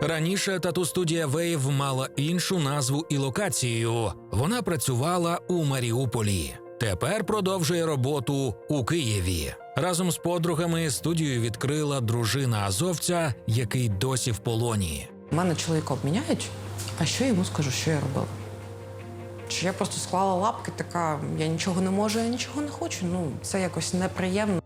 Раніше тату студія Вейв мала іншу назву і локацію. Вона працювала у Маріуполі. Тепер продовжує роботу у Києві. Разом з подругами студію відкрила дружина азовця, який досі в полоні. Мене чоловіка обміняють, а що я йому скажу, що я робила? Чи я просто склала лапки, така я нічого не можу, я нічого не хочу. Ну, це якось неприємно.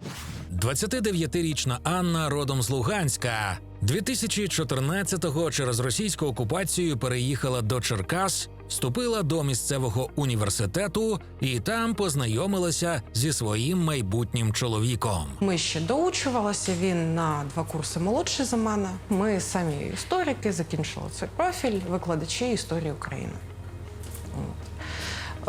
29-річна Анна родом з Луганська. 2014-го через російську окупацію переїхала до Черкас, вступила до місцевого університету і там познайомилася зі своїм майбутнім чоловіком. Ми ще доучувалися, він на два курси молодший за мене. Ми самі історики, закінчили цей профіль, викладачі історії України.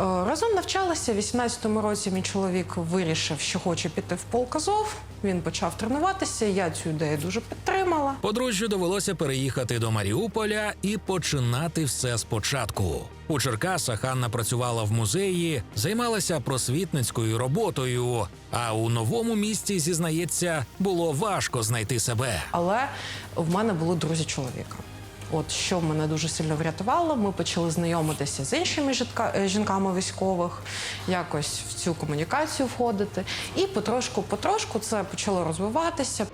Е, Разом навчалися. В 18-му році мій чоловік вирішив, що хоче піти в полк Азов. Він почав тренуватися. Я цю ідею дуже підтримала. Подружжю довелося переїхати до Маріуполя і починати все спочатку. У Черкасах Анна працювала в музеї, займалася просвітницькою роботою. А у новому місті зізнається, було важко знайти себе. Але в мене були друзі чоловіка. От що мене дуже сильно врятувало, ми почали знайомитися з іншими е, жінками військових, якось в цю комунікацію входити. І потрошку-потрошку це почало розвиватися.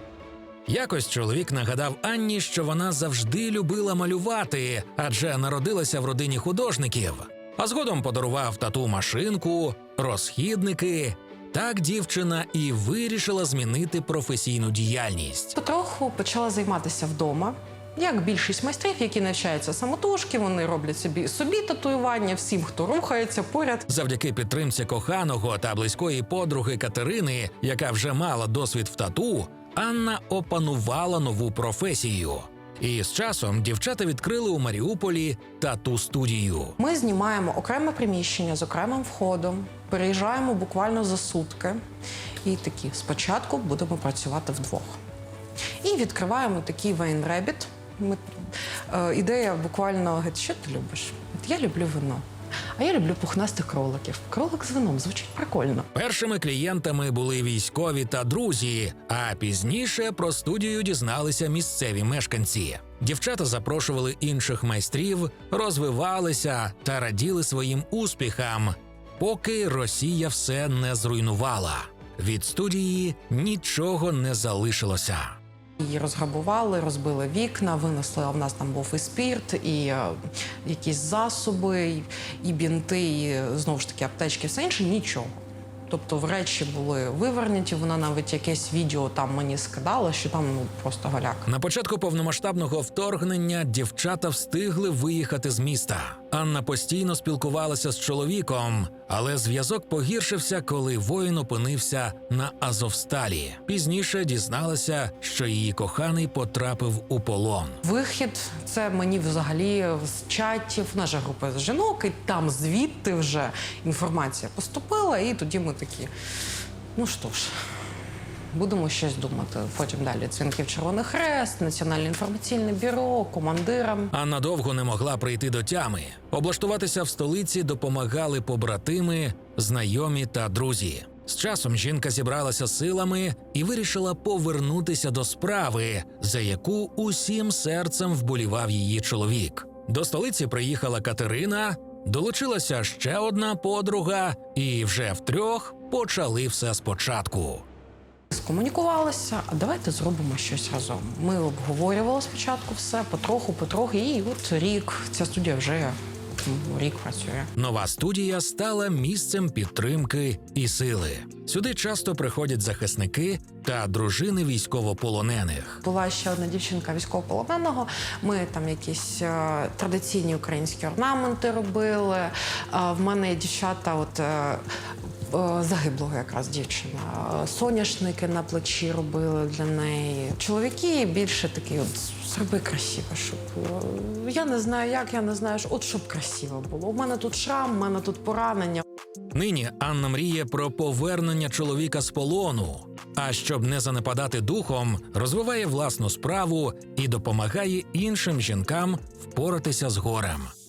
Якось чоловік нагадав Анні, що вона завжди любила малювати, адже народилася в родині художників. А згодом подарував тату машинку, розхідники. Так дівчина і вирішила змінити професійну діяльність. Потроху почала займатися вдома. Як більшість майстрів, які навчаються самотужки, вони роблять собі собі татуювання всім, хто рухається поряд. Завдяки підтримці коханого та близької подруги Катерини, яка вже мала досвід в тату, Анна опанувала нову професію. І з часом дівчата відкрили у Маріуполі тату студію. Ми знімаємо окреме приміщення з окремим входом, переїжджаємо буквально за сутки. І такі спочатку будемо працювати вдвох. І відкриваємо такий Вейн Ребіт. Ми, е, ідея буквально говорить, що ти любиш? От я люблю вино. А я люблю пухнастих кроликів. Кролик з вином звучить прикольно. Першими клієнтами були військові та друзі, а пізніше про студію дізналися місцеві мешканці. Дівчата запрошували інших майстрів, розвивалися та раділи своїм успіхам, поки Росія все не зруйнувала. Від студії нічого не залишилося. Її розграбували, розбили вікна, винесли. А в нас там був і спірт, і е, якісь засоби, і, бінти, і знову ж таки аптечки, все інше нічого. Тобто в речі були вивернуті, вона навіть якесь відео там мені скидала, що там ну просто голяк. На початку повномасштабного вторгнення дівчата встигли виїхати з міста. Анна постійно спілкувалася з чоловіком, але зв'язок погіршився, коли воїн опинився на Азовсталі. Пізніше дізналася, що її коханий потрапив у полон. Вихід це мені взагалі з чатів, наша група з жінок, і там звідти вже інформація поступила, і тоді ми такі. Ну що ж, будемо щось думати. Потім далі дзвінки Червоний Хрест, Національне інформаційне бюро, командирам. Анна довго не могла прийти до тями. Облаштуватися в столиці допомагали побратими, знайомі та друзі. З часом жінка зібралася силами і вирішила повернутися до справи, за яку усім серцем вболівав її чоловік. До столиці приїхала Катерина, долучилася ще одна подруга, і вже втрьох почали все спочатку. Скомунікувалися, а давайте зробимо щось разом. Ми обговорювали спочатку все, потроху, потроху, і от рік ця студія вже рік працює. Нова студія стала місцем підтримки і сили. Сюди часто приходять захисники та дружини військовополонених. Була ще одна дівчинка військовополоненого. Ми там якісь е, традиційні українські орнаменти робили. Е, в мене дівчата, от. Е, е, Загиблого якраз дівчина. Е, Соняшники на плечі робили для неї. Чоловіки більше такі, от зроби красиво, щоб е, я не знаю, як я не знаю, от щоб красиво було. У мене тут шрам, у мене тут поранення. Нині Анна мріє про повернення чоловіка з полону. А щоб не занепадати духом, розвиває власну справу і допомагає іншим жінкам впоратися з горем.